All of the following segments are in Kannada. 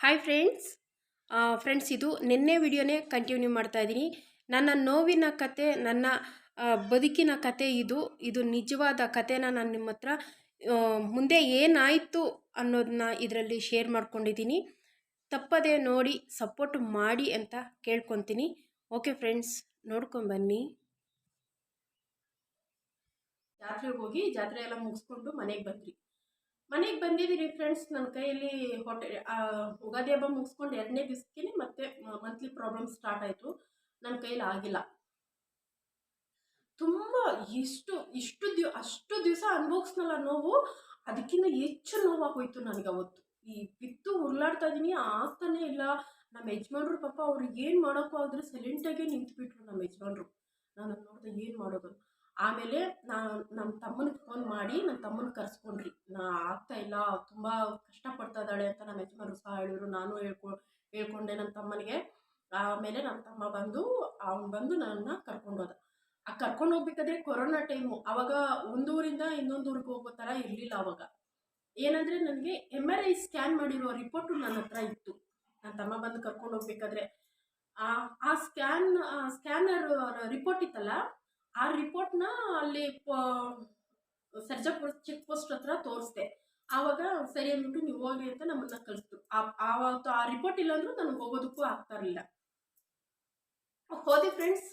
ಹಾಯ್ ಫ್ರೆಂಡ್ಸ್ ಫ್ರೆಂಡ್ಸ್ ಇದು ನಿನ್ನೆ ವಿಡಿಯೋನೇ ಕಂಟಿನ್ಯೂ ಮಾಡ್ತಾ ಇದ್ದೀನಿ. ನನ್ನ ನೋವಿನ ಕತೆ, ನನ್ನ ಬದುಕಿನ ಕತೆ ಇದು. ಇದು ನಿಜವಾದ ಕತೆನ ನಾನು ನಿಮ್ಮ ಹತ್ರ ಮುಂದೆ ಏನಾಯಿತು ಅನ್ನೋದನ್ನ ಇದರಲ್ಲಿ ಶೇರ್ ಮಾಡ್ಕೊಂಡಿದ್ದೀನಿ. ತಪ್ಪದೆ ನೋಡಿ ಸಪೋರ್ಟ್ ಮಾಡಿ ಅಂತ ಕೇಳ್ಕೊತೀನಿ. ಓಕೆ ಫ್ರೆಂಡ್ಸ್ ನೋಡ್ಕೊಂಬನ್ನಿ ಜಾತ್ರೆಗೆ ಹೋಗಿ ಜಾತ್ರೆ ಎಲ್ಲ ಮುಗಿಸ್ಕೊಂಡು ಮನೆಗೆ ಬಂದ್ರಿ ಮನೆಗೆ ಬಂದಿದ್ದೀರಿ ಫ್ರೆಂಡ್ಸ್ ನನ್ನ ಕೈಯಲ್ಲಿ ಹೊಟ್ಟೆ ಉಗಾದಿ ಹಬ್ಬ ಮುಗಿಸ್ಕೊಂಡು ಎರಡನೇ ದಿವಸಕ್ಕೆ ಮತ್ತೆ ಮಂತ್ಲಿ ಪ್ರಾಬ್ಲಮ್ ಸ್ಟಾರ್ಟ್ ಆಯಿತು. ನನ್ನ ಕೈಯಲ್ಲಿ ಆಗಿಲ್ಲ. ತುಂಬ ಇಷ್ಟು ಇಷ್ಟು ದಿವ, ಅಷ್ಟು ದಿವಸ ಅನುಭವಿಸ್ನಲ್ಲ ನೋವು, ಅದಕ್ಕಿಂತ ಹೆಚ್ಚು ನೋವಾಗೋಯ್ತು ನನಗೆ ಅವತ್ತು ಈ ಬಿತ್ತು ಉರ್ಲಾಡ್ತಾ ಇದ್ದೀನಿ ಆಗ್ತಾನೆ ಇಲ್ಲ. ನಮ್ಮ ಯಜಮಾನ್ರು ಪಾಪ ಅವ್ರಿಗೆ ಏನು ಮಾಡೋಕ್ಕೂ ಆದರೆ ಸೈಲೆಂಟಾಗೇ ನಿಂತುಬಿಟ್ರು ನಮ್ಮ ಯಜಮಾನ್ರು. ನಾನು ನೋಡಿದೆ ಏನು ಮಾಡೋದು ಆಮೇಲೆ ನಾನು ನಮ್ಮ ತಮ್ಮನಿಗೆ ಫೋನ್ ಮಾಡಿ ನನ್ನ ತಮ್ಮನ ಕರೆಸ್ಕೊಂಡ್ರಿ. ನಾ ಆಗ್ತಾ ಇಲ್ಲ, ತುಂಬ ಕಷ್ಟಪಡ್ತಾ ಇದ್ದಾಳೆ ಅಂತ ನಮ್ಮ ಯಜಮಾನರು ಸಹ ಹೇಳಿದ್ರು. ನಾನು ಹೇಳ್ಕೊ, ಹೇಳ್ಕೊಂಡೆ ನನ್ನ ತಮ್ಮನಿಗೆ. ಆಮೇಲೆ ನನ್ನ ತಮ್ಮ ಬಂದು, ಅವ್ನು ಬಂದು ನನ್ನ ಕರ್ಕೊಂಡು ಹೋದ ಆ ಕರ್ಕೊಂಡು ಹೋಗ್ಬೇಕಾದ್ರೆ ಕೊರೋನಾ ಟೈಮು. ಅವಾಗ ಒಂದೂರಿಂದ ಇನ್ನೊಂದು ಊರಿಗೆ ಹೋಗೋ ಥರ ಇರಲಿಲ್ಲ ಅವಾಗ. ಏನಂದರೆ ನನಗೆ ಎಂ ಆರ್ ಐ ಸ್ಕ್ಯಾನ್ ಮಾಡಿರೋ ರಿಪೋರ್ಟು ನನ್ನ ಹತ್ರ ಇತ್ತು. ನನ್ನ ತಮ್ಮ ಬಂದು ಕರ್ಕೊಂಡು ಹೋಗ್ಬೇಕಾದ್ರೆ. ಆ ಸ್ಕ್ಯಾನ್ ಸ್ಕ್ಯಾನರ್ ರಿಪೋರ್ಟ್ ಇತ್ತಲ್ಲ ಆ ರಿಪೋರ್ಟ್ನ ಅಲ್ಲಿ ಸರ್ಜಾಪುರ ಚೆಕ್ ಪೋಸ್ಟ್ ಹತ್ರ ತೋರಿಸ್ದೆ. ಆವಾಗ ಸರಿ ಅಂದ್ಬಿಟ್ಟು ನೀವು ಹೋಗಿ ಅಂತ ನಮ್ಮನ್ನ ಕಳಿಸ್ತು. ಆವತ್ತು ಆ ರಿಪೋರ್ಟ್ ಇಲ್ಲ ಅಂದ್ರೂ ನನಗೆ ಹೋಗೋದಕ್ಕೂ ಆಗ್ತಾ ಇರಲಿಲ್ಲ. ಹೋದೆ ಫ್ರೆಂಡ್ಸ್.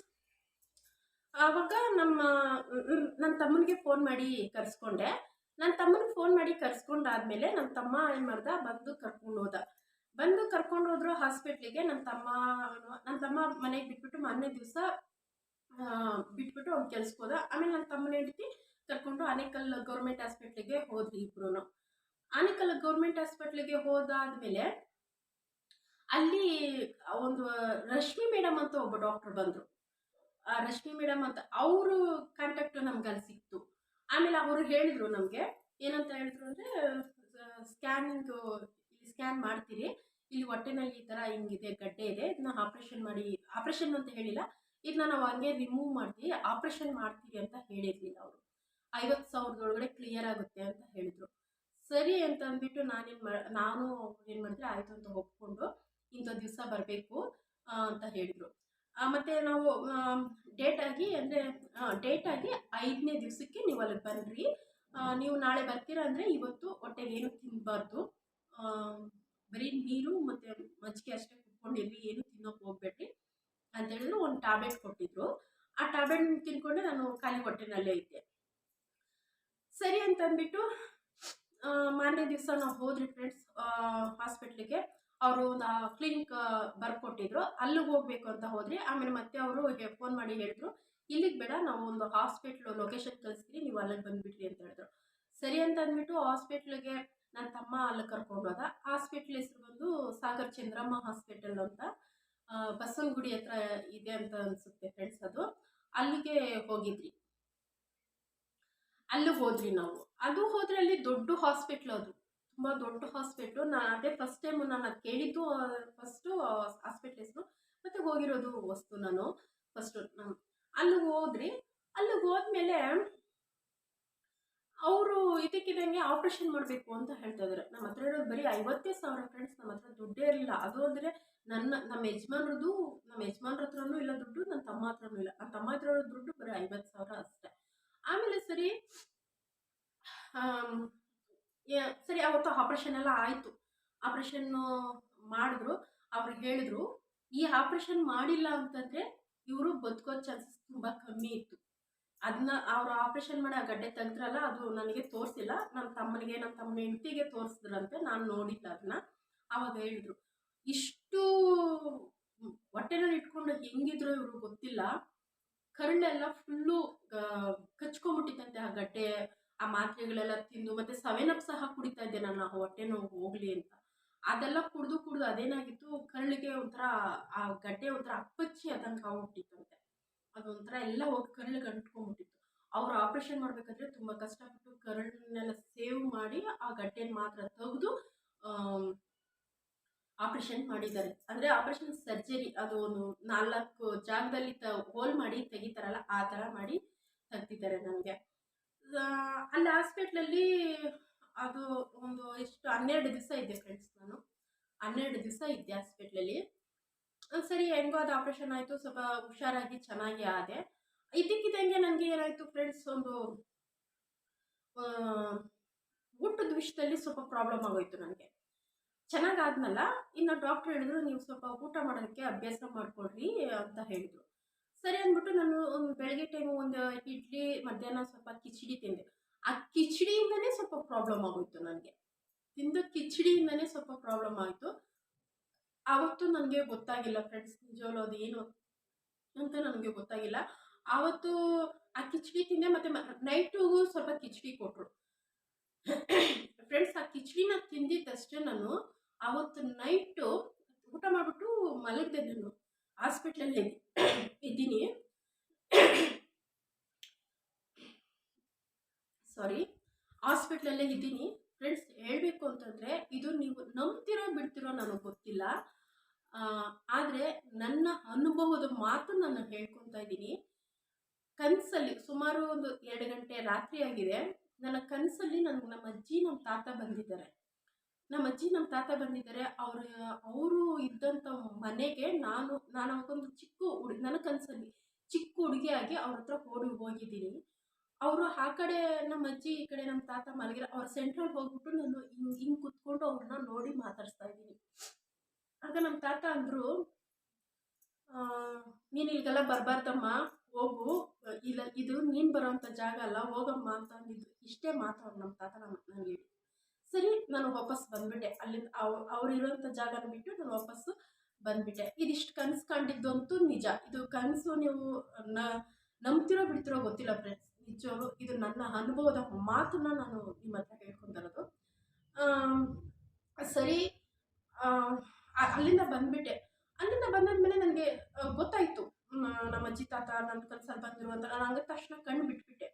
ಆವಾಗ ನಮ್ಮ ನನ್ನ ತಮ್ಮನಿಗೆ ಫೋನ್ ಮಾಡಿ ಕರೆಸ್ಕೊಂಡೆ. ನನ್ನ ತಮ್ಮನಿಗೆ ಫೋನ್ ಮಾಡಿ ಕರ್ಸ್ಕೊಂಡಾದ್ಮೇಲೆ ನನ್ನ ತಮ್ಮ ಏನು ಮಾಡ್ದ? ಬಂದು ಕರ್ಕೊಂಡು ಹೋದ. ಬಂದು ಕರ್ಕೊಂಡು ಹೋದ್ರು ಹಾಸ್ಪಿಟ್ಲಿಗೆ ನನ್ನ ತಮ್ಮ ನನ್ನ ತಮ್ಮ ಮನೆಗೆ ಬಿಟ್ಬಿಟ್ಟು ಮೊನ್ನೆ ದಿವಸ ಬಿಟ್ಬಿಟ್ಟು ಅವ್ನು ಕೆಲ್ಸಕ್ಕೆ ಹೋದ ಆಮೇಲೆ ನನ್ನ ತಮ್ಮನ ಹೆಂಡತಿ ಕರ್ಕೊಂಡು ಆನೇಕಲ್ ಗೌರ್ಮೆಂಟ್ ಹಾಸ್ಪಿಟ್ಲಿಗೆ ಹೋದ್ವಿ ಇಬ್ರು ಆನೇಕಲ್ ಗೌರ್ಮೆಂಟ್ ಹಾಸ್ಪಿಟ್ಲಿಗೆ ಹೋದಾದ್ಮೇಲೆ ಅಲ್ಲಿ ಒಂದು ರಶ್ಮಿ ಮೇಡಮ್ ಅಂತ ಒಬ್ಬ ಡಾಕ್ಟರ್ ಬಂದರು. ಆ ರಶ್ಮಿ ಮೇಡಮ್ ಅಂತ ಅವರು ಕಾಂಟ್ಯಾಕ್ಟ್ ನಮ್ಗೆ ಅಲ್ಲಿ ಸಿಕ್ತು. ಆಮೇಲೆ ಅವರು ಹೇಳಿದ್ರು ನಮಗೆ, ಏನಂತ ಹೇಳಿದ್ರು ಅಂದರೆ ಸ್ಕ್ಯಾನಿಂಗ್, ಇಲ್ಲಿ ಸ್ಕ್ಯಾನ್ ಮಾಡ್ತೀರಿ, ಇಲ್ಲಿ ಹೊಟ್ಟೆನಲ್ಲಿ ಈ ಥರ ಹಿಂಗಿದೆ, ಗಡ್ಡೆ ಇದೆ, ಇದನ್ನ ಆಪ್ರೇಷನ್ ಮಾಡಿ, ಆಪ್ರೇಷನ್ ಅಂತ ಹೇಳಿಲ್ಲ ಇದನ್ನ ನಾವು ಹಂಗೆ ರಿಮೂವ್ ಮಾಡಿ ಆಪ್ರೇಷನ್ ಮಾಡ್ತೀವಿ ಅಂತ ಹೇಳಿರಲಿಲ್ಲ ಅವರು. ಐವತ್ತು ಸಾವಿರದೊಳಗಡೆ ಕ್ಲಿಯರ್ ಆಗುತ್ತೆ ಅಂತ ಹೇಳಿದರು. ಸರಿ ಅಂತ ಅಂದ್ಬಿಟ್ಟು ನಾನೇನು ಮಾ, ನಾನು ಏನು ಮಾಡಿದ್ರೆ ಆಯಿತು ಅಂತ ಒಪ್ಕೊಂಡು ಇಂಥ ದಿವಸ ಬರಬೇಕು ಅಂತ ಹೇಳಿದರು. ಮತ್ತು ನಾವು ಡೇಟ್ ಆಗಿ ಅಂದರೆ ಡೇಟ್ ಆಗಿ ಐದನೇ ದಿವಸಕ್ಕೆ ನೀವು ಅಲ್ಲಿಗೆ ಬನ್ನಿರಿ ನೀವು ನಾಳೆ ಬರ್ತೀರಾ ಅಂದರೆ ಇವತ್ತು ಹೊಟ್ಟೆಗೆ ಏನು ತಿನ್ನಬಾರ್ದು ಬರೀ ನೀರು ಮತ್ತು ಮಜ್ಜಿಗೆ ಅಷ್ಟೇ ಕುತ್ಕೊಂಡಿರ್ರಿ ಏನು ತಿನ್ನೋಕೆ ಹೋಗ್ಬೇಡ್ರಿ. ಅಂತ ಹೇಳಿದ್ರು ಒಂದು ಟ್ಯಾಬ್ಲೆಟ್ ಕೊಟ್ಟಿದ್ರು. ಆ ಟ್ಯಾಬ್ಲೆಟ್ ತಿನ್ಕೊಂಡೆ ನಾನು ಖಾಲಿ ಹೊಟ್ಟೆನಲ್ಲೇ ಇದ್ದೆ. ಸರಿ ಅಂತ ಅಂದ್ಬಿಟ್ಟು ಮಾರನೇ ದಿವಸ ನಾವು ಹೋದ್ರಿ ಫ್ರೆಂಡ್ಸ್ ಹಾಸ್ಪಿಟ್ಲಿಗೆ ಅವರು ಒಂದು ಕ್ಲಿನಿಕ್ ಬರ್ಕೊಟ್ಟಿದ್ರು. ಅಲ್ಲಿಗೆ ಹೋಗ್ಬೇಕು ಅಂತ ಹೋದ್ರಿ ಆಮೇಲೆ ಮತ್ತೆ ಅವರು ಫೋನ್ ಮಾಡಿ ಹೇಳಿದ್ರು, ಇಲ್ಲಿಗೆ ಬೇಡ, ನಾವು ಒಂದು ಹಾಸ್ಪಿಟ್ಲು ಲೊಕೇಶನ್ ಕಳಿಸ್ತೀವಿ ನೀವು ಅಲ್ಲಿಗೆ ಬಂದುಬಿಟ್ರಿ ಅಂತ ಹೇಳಿದ್ರು. ಸರಿ ಅಂತ ಅಂದ್ಬಿಟ್ಟು ಹಾಸ್ಪಿಟ್ಲಿಗೆ ನನ್ನ ತಮ್ಮ ಅಲ್ಲಿ ಕರ್ಕೊಂಡೋದ ಹಾಸ್ಪಿಟ್ಲ್ ಹೆಸರು ಬಂದು ಸಾಗರ್ ಚಂದ್ರಮ್ಮ ಹಾಸ್ಪಿಟಲ್ ಅಂತ. ಬಸವನಗುಡಿ ಹತ್ರ ಇದೆ ಅಂತ ಅನ್ಸುತ್ತೆ ಫ್ರೆಂಡ್ಸ್ ಅದು. ಅಲ್ಲಿಗೆ ಹೋಗಿದ್ವಿ. ಅಲ್ಲಿಗೆ ಹೋದ್ವಿ ನಾವು. ಅದು ಹೋದ್ರೆ ಅಲ್ಲಿ ದೊಡ್ಡ ಹಾಸ್ಪಿಟ್ಲ್ ಅದು. ತುಂಬ ದೊಡ್ಡ ಹಾಸ್ಪಿಟ್ಲು ನಾನು ಅದೇ ಫಸ್ಟ್ ಟೈಮ್ ನಾನು ಅದು ಕೇಳಿದ್ದು ಫಸ್ಟು ಹಾಸ್ಪಿಟ್ಲ್ ಹೆಸರು ಮತ್ತು ಹೋಗಿರೋದು ವಸ್ತು ನಾನು ಫಸ್ಟು ಅಲ್ಲಿ ಹೋದ್ರಿ. ಅಲ್ಲಿಗೆ ಹೋದ್ಮೇಲೆ ಅವರು ಇದಕ್ಕಿದಂಗೆ ಆಪ್ರೇಷನ್ ಮಾಡಬೇಕು ಅಂತ ಹೇಳ್ತಾ ಇದ್ದಾರೆ ನಮ್ಮ ಹತ್ರ ಇರೋದು ಬರೀ ಐವತ್ತೇ ಸಾವಿರ ಫ್ರೆಂಡ್ಸ್ ನಮ್ಮ ಹತ್ರ ದುಡ್ಡೇ ಇರಲಿಲ್ಲ. ಅದು ಅಂದರೆ ನನ್ನ ನಮ್ಮ ಯಜಮಾನ್ರದ್ದು ನಮ್ಮ ಯಜಮಾನ್ರ ಹತ್ರನೂ ಇಲ್ಲ ದುಡ್ಡು ನನ್ನ ತಮ್ಮ ಹತ್ರನೂ ಇಲ್ಲ. ನನ್ನ ತಮ್ಮ ಹತ್ರ ಇರೋ ದುಡ್ಡು ಬರೀ ಐವತ್ತು ಸಾವಿರ ಅಷ್ಟೇ. ಆಮೇಲೆ ಸರಿ ಸರಿ ಅವತ್ತು ಆಪ್ರೇಷನ್ ಎಲ್ಲ ಆಯಿತು. ಆಪ್ರೇಷನ್ನು ಮಾಡಿದ್ರು. ಅವ್ರು ಹೇಳಿದ್ರು, ಈ ಆಪ್ರೇಷನ್ ಮಾಡಿಲ್ಲ ಅಂತಂದರೆ ಇವರು ಬದುಕೋ ಚಾನ್ಸಸ್ ತುಂಬ ಕಮ್ಮಿ ಇತ್ತು. ಅದನ್ನ ಅವ್ರು ಆಪ್ರೇಷನ್ ಮಾಡಿ ಆ ಗಡ್ಡೆ ತೆಗೆದ್ರಲ್ಲ, ಅದು ನನಗೆ ತೋರಿಸಿಲ್ಲ. ನನ್ನ ತಮ್ಮನಿಗೆ ನನ್ನ ತಮ್ಮನ ಹೆಂಡತಿಗೆ ತೋರಿಸಿದ್ರಂತೆ ನಾನು ನೋಡಿಲ್ಲ ಅದನ್ನ ಅವಾಗ ಹೇಳಿದ್ರು, ಇಷ್ಟು ಹೊಟ್ಟೆನಲ್ಲಿ ಇಟ್ಕೊಂಡು ಹೆಂಗಿದ್ರು ಇವರು ಗೊತ್ತಿಲ್ಲ. ಕರಳೆಲ್ಲ ಫುಲ್ಲು ಕಚ್ಕೊಂಡ್ಬಿಟ್ಟಿತ್ತಂತೆ ಆ ಗಡ್ಡೆ ಆ ಮಾತ್ರೆಗಳೆಲ್ಲ ತಿಂದು, ಮತ್ತೆ ಸೆವೆನ್ ಸಹ ಕುಡಿತಾ ಇದ್ದೆ ನಾನು, ಆ ಹೊಟ್ಟೆ ನೋವು ಹೋಗ್ಲಿ ಅಂತ. ಅದೆಲ್ಲ ಕುಡಿದು ಕುಡಿದು ಅದೇನಾಗಿತ್ತು, ಕರಳಿಗೆ ಒಂಥರ ಆ ಗಡ್ಡೆ ಒಂಥರ ಅಪ್ಪಚ್ಚಿ ಆದಂಗೆ ಆಗ್ಬಿಟ್ಟಿತ್ತಂತೆ. ಅದೊಂಥರ ಎಲ್ಲ ಹೋಗಿ ಕರಳಿಗೆ ಅಂಟ್ಕೊಂಡ್ಬಿಟ್ಟಿತ್ತು ಅವ್ರು ಆಪ್ರೇಷನ್ ಮಾಡಬೇಕಾದ್ರೆ ತುಂಬ ಕಷ್ಟಪಟ್ಟು ಕರಳನ್ನೆಲ್ಲ ಸೇವ್ ಮಾಡಿ ಆ ಗಡ್ಡೆನ ಮಾತ್ರ ತೆಗೆದು ಆಪ್ರೇಷನ್ ಮಾಡಿದ್ದಾರೆ. ಅಂದರೆ ಆಪ್ರೇಷನ್ ಸರ್ಜರಿ ಅದು ಒಂದು ನಾಲ್ಕು ಜಾಗದಲ್ಲಿ ತ ಹೋಲ್ ಮಾಡಿ ತೆಗಿತಾರಲ್ಲ ಆ ಥರ ಮಾಡಿ ತೆಗ್ದಿದ್ದಾರೆ ನನಗೆ ಅಲ್ಲಿ ಹಾಸ್ಪಿಟ್ಲಲ್ಲಿ ಅದು ಒಂದು ಎಷ್ಟು ಹನ್ನೆರಡು ದಿವಸ ಇದ್ದೆ ಫ್ರೆಂಡ್ಸ್ ನಾನು. ಹನ್ನೆರಡು ದಿವಸ ಇದ್ದೆ ಹಾಸ್ಪಿಟ್ಲಲ್ಲಿ ಸರಿ, ಹೆಂಗೋ ಅದು ಆಪ್ರೇಷನ್ ಆಯಿತು, ಸ್ವಲ್ಪ ಹುಷಾರಾಗಿ ಚೆನ್ನಾಗಿ ಆದೆ. ಇದ್ದಕ್ಕಿದ್ದಂಗೆ ನನಗೆ ಏನಾಯಿತು ಫ್ರೆಂಡ್ಸ್ ಒಂದು ಊಟದ ವಿಷಯದಲ್ಲಿ ಸ್ವಲ್ಪ ಪ್ರಾಬ್ಲಮ್ ಆಗೋಯ್ತು ನನಗೆ. ಚೆನ್ನಾಗಾದ್ನಲ್ಲ, ಇನ್ನು ಡಾಕ್ಟ್ರ್ ಹೇಳಿದ್ರು ನೀವು ಸ್ವಲ್ಪ ಊಟ ಮಾಡೋದಕ್ಕೆ ಅಭ್ಯಾಸ ಮಾಡಿಕೊಡ್ರಿ ಅಂತ ಹೇಳಿದರು. ಸರಿ ಅಂದ್ಬಿಟ್ಟು ನಾನು ಒಂದು ಬೆಳಗ್ಗೆ ಟೈಮು ಒಂದು ಇಡ್ಲಿ, ಮಧ್ಯಾಹ್ನ ಸ್ವಲ್ಪ ಕಿಚಡಿ ತಿಂದೆ. ಆ ಕಿಚಡಿಯಿಂದನೇ ಸ್ವಲ್ಪ ಪ್ರಾಬ್ಲಮ್ ಆಗೋಯ್ತು ನನಗೆ. ತಿಂದ ಕಿಚಡಿಯಿಂದನೇ ಸ್ವಲ್ಪ ಪ್ರಾಬ್ಲಮ್ ಆಯಿತು. ಆವತ್ತು ನನಗೆ ಗೊತ್ತಾಗಿಲ್ಲ ಫ್ರೆಂಡ್ಸ್ ನಿಜವಲ್ಲೂ ಅದು ಏನು ಅಂತ ನನಗೆ ಗೊತ್ತಾಗಿಲ್ಲ. ಆವತ್ತು ಆ ಕಿಚಡಿ ತಿಂದೆ ಮತ್ತೆ ನೈಟುಗೂ ಸ್ವಲ್ಪ ಕಿಚಡಿ ಕೊಟ್ಟರು ಫ್ರೆಂಡ್ಸ್ ಆ ಕಿಚಡಿನ ತಿಂದಿದ್ದಷ್ಟೇ ನಾನು ಆವತ್ತು ನೈಟು ಊಟ ಮಾಡಿಬಿಟ್ಟು ಮಲಗಿದೆ ನಾನು. ಹಾಸ್ಪಿಟ್ಲಲ್ಲಿ ಇದ್ದೀನಿ. ಸಾರಿ ಹಾಸ್ಪಿಟ್ಲಲ್ಲೇ ಇದ್ದೀನಿ. ಫ್ರೆಂಡ್ಸ್ ಹೇಳಬೇಕು ಅಂತಂದರೆ ಇದು ನೀವು ನಂಬ್ತಿರೋ ಬಿಡ್ತಿರೋ ನನಗೆ ಗೊತ್ತಿಲ್ಲ. ಆದರೆ ನನ್ನ ಅನುಭವದ ಮಾತು ನಾನು ಹೇಳ್ಕೊತಾ ಇದ್ದೀನಿ. ಕನಸಲ್ಲಿ ಸುಮಾರು ಒಂದು ಎರಡು ಗಂಟೆ ರಾತ್ರಿ ಆಗಿದೆ. ನನ್ನ ಕನಸಲ್ಲಿ ನನಗೆ ನಮ್ಮ ಅಜ್ಜಿ ನಮ್ಮ ತಾತ ಬಂದಿದ್ದಾರೆ. ನಮ್ಮ ಅಜ್ಜಿ ನಮ್ಮ ತಾತ ಬಂದಿದ್ದಾರೆ. ಅವರು ಅವರು ಇದ್ದಂಥ ಮನೆಗೆ ನಾನು ನಾನು ಅವಾಗೊಂದು ಚಿಕ್ಕ ಹುಡುಗಿ ನನ್ನ ಕನಸಲ್ಲಿ ಚಿಕ್ಕ ಹುಡುಗಿಯಾಗಿ ಅವ್ರ ಹತ್ರ ಓಡಿ ಹೋಗಿದ್ದೀನಿ. ಅವರು ಆ ಕಡೆ ನಮ್ಮ ಅಜ್ಜಿ, ಈ ಕಡೆ ನಮ್ಮ ತಾತ ಮಲಗಿರ ಅವ್ರ ಸೆಂಟ್ರಲ್ಲಿ ಹೋಗ್ಬಿಟ್ಟು ನಾನು ಹಿಂಗೆ ಹಿಂಗೆ ಕುತ್ಕೊಂಡು ಅವ್ರನ್ನ ನೋಡಿ ಮಾತಾಡಿಸ್ತಾ ಇದ್ದೀನಿ. ಆಗ ನಮ್ಮ ತಾತ ಅಂದರು ನೀನು ಇಲ್ಲಿಗೆಲ್ಲ ಬರಬಾರ್ದಮ್ಮ, ಹೋಗು. ಇಲ್ಲ, ಇದು ನೀನು ಬರೋವಂಥ ಜಾಗ ಅಲ್ಲ, ಹೋಗಮ್ಮ ಅಂತ ಅಂದಿದ್ದು ಇಷ್ಟೇ ಮಾತು ಅವ್ರು ನಮ್ಮ ತಾತ ನಮ್ಮ ನನಗೆ ಸರಿ, ನಾನು ವಾಪಸ್ ಬಂದ್ಬಿಟ್ಟೆ. ಅಲ್ಲಿ ಅವ್, ಅವ್ರು ಇರೋಂಥ ಜಾಗನ ಬಿಟ್ಟು ನಾನು ವಾಪಸ್ಸು ಬಂದ್ಬಿಟ್ಟೆ. ಇದಿಷ್ಟು ಕನಸು ಕಂಡಿದ್ದಂತೂ ನಿಜ. ಇದು ಕನಸು ನೀವು ನಂಬ್ತಿರೋ ಬಿಡ್ತಿರೋ ಗೊತ್ತಿಲ್ಲ ಫ್ರೆಂಡ್ಸ್ ನಿಜವಾಗ್ಲೂ ಇದು ನನ್ನ ಅನುಭವದ ಮಾತನ್ನ ನಾನು ನಿಮ್ಮ ಹತ್ರ ಹೇಳ್ಕೊಂಡಿರೋದು ಸರಿ ಅಲ್ಲಿಂದ ಬಂದ್ಬಿಟ್ಟೆ. ಅಲ್ಲಿಂದ ಬಂದಾದ್ಮೇಲೆ ನನಗೆ ಗೊತ್ತಾಯಿತು. ನಮ್ಮ ಅಜ್ಜಿ ತಾತ ನನ್ನ ಕನಸಲ್ಲಿ ಬಂದಿರು ಅಂತ ನಾನು ಹಂಗ ತಕ್ಷಣ ಕಣ್ಣು ಬಿಟ್ಬಿಟ್ಟೆ.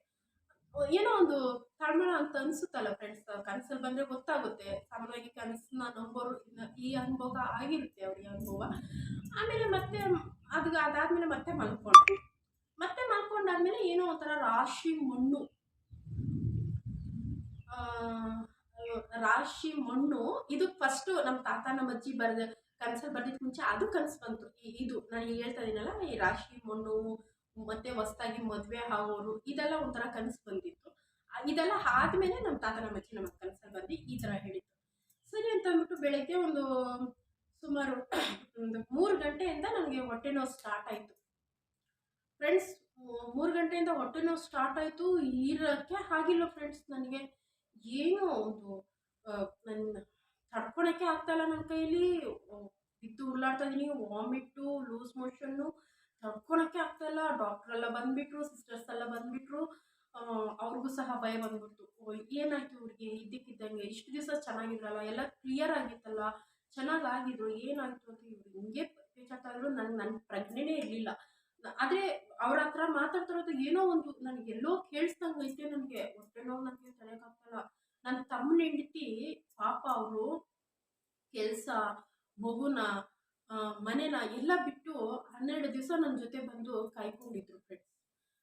ಏನೋ ಒಂದು ತಳಮಳ ಅಂತ ಅನ್ಸುತ್ತಲ್ಲ ಫ್ರೆಂಡ್ಸ್ ಕನಸಲ್ಲಿ ಬಂದರೆ ಗೊತ್ತಾಗುತ್ತೆ. ಸಾಮಾನ್ಯವಾಗಿ ಕನಸನ್ನ ನಂಬೋರು ಈ ಅನುಭವ ಆಗಿರುತ್ತೆ ಅವ್ರಿಗೆ ಅನುಭವ. ಆಮೇಲೆ ಮತ್ತೆ, ಅದು ಅದಾದಮೇಲೆ ಮತ್ತೆ ಮಲ್ಕೊಂಡೆ. ಮತ್ತೆ ಮಲ್ಕೊಂಡಾದ್ಮೇಲೆ ಏನೋ ಒಂಥರ ರಾಶಿ ಮಣ್ಣು. ರಾಶಿ ಮಣ್ಣು, ಇದು ಫಸ್ಟ್ ನಮ್ಮ ತಾತ ನಮ್ಮ ಅಜ್ಜಿ ಬರೆದ ಕನಸಲ್ಲಿ ಬರ್ದಿದ್ ಮುಂಚೆ ಅದು ಕನಸು ಬಂತು. ಇದು ನಾನು ಹೇಳ್ತಾ ಇದೀನಲ್ಲ ಈ ರಾಶಿ ಮಣ್ಣು, ಮತ್ತೆ ಹೊಸ್ದಾಗಿ ಮದುವೆ ಆಗೋರು, ಇದೆಲ್ಲ ಒಂಥರ ಕನಸು ಬಂದಿತ್ತು. ಇದೆಲ್ಲ ಆದ್ಮೇಲೆ ನಮ್ಮ ತಾತ ನಮ್ಮ ಅಜ್ಜಿ ನಮ್ಮ ಕನ್ಸಲ್ಲಿ ಬಂದು ಈ ಥರ ಹೇಳಿತ್ತು ಸರಿ ಅಂತ ಅಂದ್ಬಿಟ್ಟು ಬೆಳಗ್ಗೆ ಒಂದು ಸುಮಾರು ಒಂದು ಮೂರು ಗಂಟೆಯಿಂದ ನನಗೆ ಹೊಟ್ಟೆ ನೋವು ಸ್ಟಾರ್ಟ್ ಆಯಿತು. ಫ್ರೆಂಡ್ಸ್ ಮೂರು ಗಂಟೆಯಿಂದ ಹೊಟ್ಟೆ ನೋವು ಸ್ಟಾರ್ಟ್ ಆಯಿತು, ಇರೋಕ್ಕೆ ಆಗಿಲ್ಲ ಫ್ರೆಂಡ್ಸ್ ನನಗೆ. ಏನು ಒಂದು ನನ್ನ ತಡ್ಕೊಳಕ್ಕೆ ಆಗ್ತಾಯಿಲ್ಲ ನನ್ನ ಕೈಯಲ್ಲಿ ಬಿದ್ದು ಉರ್ಲಾಡ್ತಾ ಇದ್ದೀನಿ ವಾಮಿಟ್ಟು, ಲೂಸ್ ಮೋಷನ್ನು ತಡ್ಕೊಳಕ್ಕೆ ಆಗ್ತಾಯಿಲ್ಲ ಡಾಕ್ಟ್ರೆಲ್ಲ ಬಂದುಬಿಟ್ರು, ಸಿಸ್ಟರ್ಸ್ ಎಲ್ಲ ಬಂದುಬಿಟ್ರು. ಅವ್ರಿಗೂ ಸಹ ಭಯ ಬಂದ್ಬಿಡ್ತು. ಏನಾಯ್ತು ಇವ್ರಿಗೆ? ಇದ್ದಕ್ಕಿದ್ದಂಗೆ ಇಷ್ಟು ದಿವಸ ಚೆನ್ನಾಗಿದ್ರಲ್ಲ, ಎಲ್ಲ ಕ್ಲಿಯರ್ ಆಗಿತ್ತಲ್ಲ ಚೆನ್ನಾಗಿ ಆಗಿದ್ರು ಏನಾಯ್ತು ಅಂತ ಇವ್ರು ಹಿಂಗೆ ಪೇಚಾಡ್ತಾ ಇದ್ರು. ನನಗೆ ನನ್ನ ಪ್ರಜ್ಞೆನೇ ಇರಲಿಲ್ಲ. ಆದರೆ ಅವ್ರ ಹತ್ರ ಮಾತಾಡ್ತಿರೋದು ಏನೋ ಒಂದು, ನನಗೆ ಎಲ್ಲೋ ಕೇಳಿಸ್ದಂಗೆ ಐತೆ ನನಗೆ. ಹೊಟ್ಟೆ ನೋವು ನನಗೆ ತಡೆಯೋಕ್ಕಾಗ್ತಾಯಿಲ್ಲ ನನ್ನ ತಮ್ಮನ ಹೆಂಡತಿ, ಪಾಪ ಅವರು ಕೆಲಸ, ಮಗುನ ಮನೇನ ಎಲ್ಲ ಬಿಟ್ಟು ಹನ್ನೆರಡು ದಿವಸ ನನ್ನ ಜೊತೆ ಬಂದು ಕಾಯ್ಕೊಂಡಿದ್ರು ಫ್ರೆಂಡ್ಸ್